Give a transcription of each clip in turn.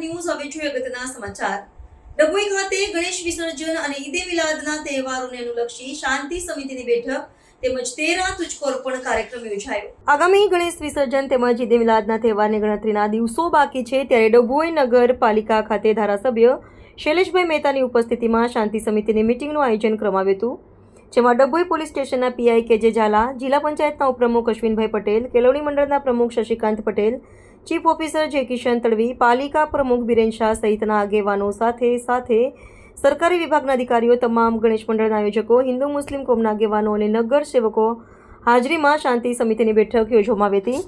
News હવે જોઈએ અગત્યના સમાચાર. ડભોઈ ખાતે ગણેશ વિસર્જન અને ઈદે મિલાદના તહેવારોને અનુલક્ષી શાંતિ સમિતિની બેઠક તેમજ કાર્યક્રમ યોજાયો. આગામી ગણેશ વિસર્જન તેમજ ઈદે મિલાદના ગણતરીના દિવસો બાકી છે ત્યારે ડભોઈ નગરપાલિકા ખાતે ધારાસભ્ય શૈલેષભાઈ મહેતાની ઉપસ્થિતિમાં શાંતિ સમિતિની મિટિંગનું આયોજન કરવામાં આવ્યું જેમાં ડભોઈ પોલીસ સ્ટેશનના પીઆઈ કેજે ઝાલા, જિલ્લા પંચાયતના ઉપપ્રમુખ અશ્વિનભાઈ પટેલ, કેળવણી મંડળના પ્રમુખ શશિકાંત પટેલ ચીફ ઓફિસર જે કિશન તડવી, પાલિકા પ્રમુખ બિરેન શાહ સહિતના આગેવાનો સાથે સાથે સરકારી વિભાગના અધિકારીઓ, તમામ ગણેશ મંડળના આયોજકો, હિન્દુ મુસ્લિમ કોમના આગેવાનો અને નગર સેવકો હાજરીમાં શાંતિ સમિતિની બેઠક યોજવામાં આવી હતી.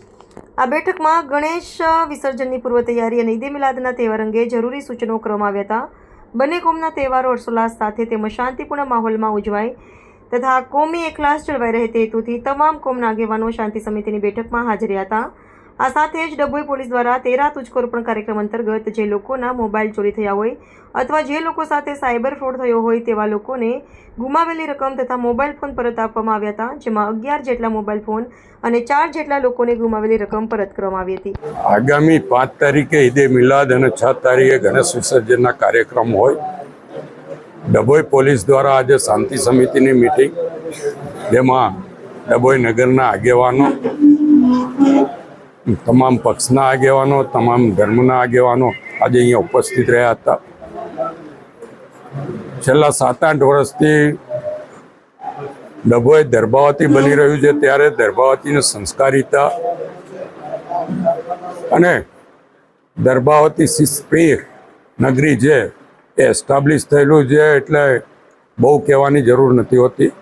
આ બેઠકમાં ગણેશ વિસર્જનની પૂર્વ તૈયારી અને ઈદે મિલાદના તહેવાર અંગે જરૂરી સૂચનો કરવામાં આવ્યા હતા. બંને કોમના તહેવારો હર્ષોલ્લાસ સાથે તેમજ શાંતિપૂર્ણ માહોલમાં ઉજવાય તથા કોમી એકલાસ જળવાઈ રહે તે હેતુથી તમામ કોમના આગેવાનો શાંતિ સમિતિની બેઠકમાં હાજર હતા. આ સાથે જ ડભોઈ પોલીસ દ્વારા તેરા તુજકો પણ કાર્યક્રમ અંતર્ગત જે લોકોના મોબાઈલ ચોરી થયા હોય અથવા જે લોકો સાથે સાયબર ફ્રોડ થયો હોય તેવા લોકોને ગુમાવેલી રકમ તથા મોબાઈલ ફોન પરત આપવામાં આવ્યા હતા, જેમાં અગિયાર જેટલા મોબાઈલ ફોન અને ચાર જેટલા લોકોને ગુમાવેલી રકમ પરત કરવામાં આવી હતી. આગામી પાંચ તારીખે ઈદે મિલાદ અને છ તારીખે ગણેશ વિસર્જનના કાર્યક્રમ હોય. ડભોઈ પોલીસ દ્વારા આજે શાંતિ સમિતિની મિટિંગ જેમાં ડભોઈ નગરના આગેવાનો તમામ પક્ષના આગેવાનો, તમામ ધર્મના આગેવાનો આજે અહીંયા ઉપસ્થિત રહ્યા હતા. છેલ્લા સાત આઠ વર્ષથી ડભોઈ દર્ભાવતી બની રહ્યું છે. ત્યારે દર્ભાવતીની સંસ્કારિતા અને દર્ભાવતી શિસ્પ્રિય નગરી છે એ એસ્ટાબ્લિશ થયેલું છે એટલે બહુ કહેવાની જરૂર નથી હોતી.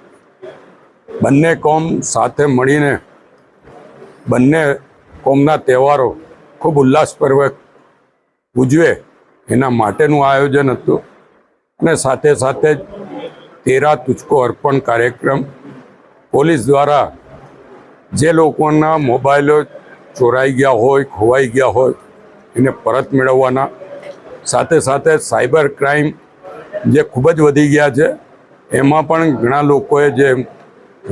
બંને કોમ સાથે મળીને બંને કોમના તહેવારો ખૂબ ઉલ્લાસપૂર્વક ઉજવે એના માટેનું આયોજન હતું. અને સાથે સાથે જ તેરા તુચકો અર્પણ કાર્યક્રમ પોલીસ દ્વારા જે લોકોના મોબાઈલો ચોરાઈ ગયા હોય, ખોવાઈ ગયા હોય, એને પરત મેળવવાના. સાથે સાથે સાયબર ક્રાઇમ જે ખૂબ જ વધી ગયા છે, એમાં પણ ઘણા લોકોએ જે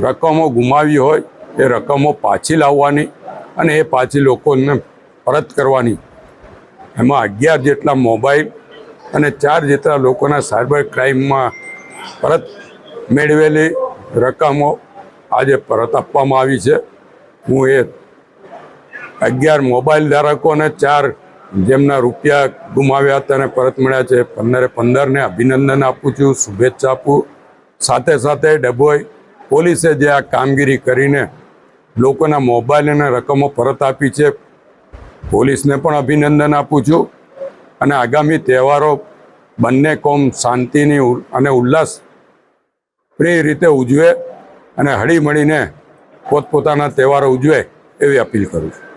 રકમો ગુમાવી હોય, એ રકમો પાછી લાવવાની અને એ પાછી લોકોને પરત કરવાની. એમાં અગિયાર જેટલા મોબાઈલ અને ચાર જેટલા લોકોના સાયબર ક્રાઇમમાં પરત મેળવેલી રકમો આજે પરત આપવામાં આવી છે. હું એ અગિયાર મોબાઈલ ધારકોને ચાર જેમના રૂપિયા ગુમાવ્યા હતા અને પરત મળ્યા છે, પંદરે પંદરને અભિનંદન આપું છું, શુભેચ્છા આપું. સાથે સાથે ડભોઈ પોલીસે જે આ કામગીરી કરીને લોકોના મોબાઈલ અને રકમો પરત આપી છે. પોલીસને પણ અભિનંદન આપું છું. અને આગામી તહેવારો બંને કોમ શાંતિની અને ઉલ્લાસ પ્રિય રીતે ઉજવે અને હળીમળીને પોતપોતાના તહેવારો ઉજવે એવી અપીલ કરું છું.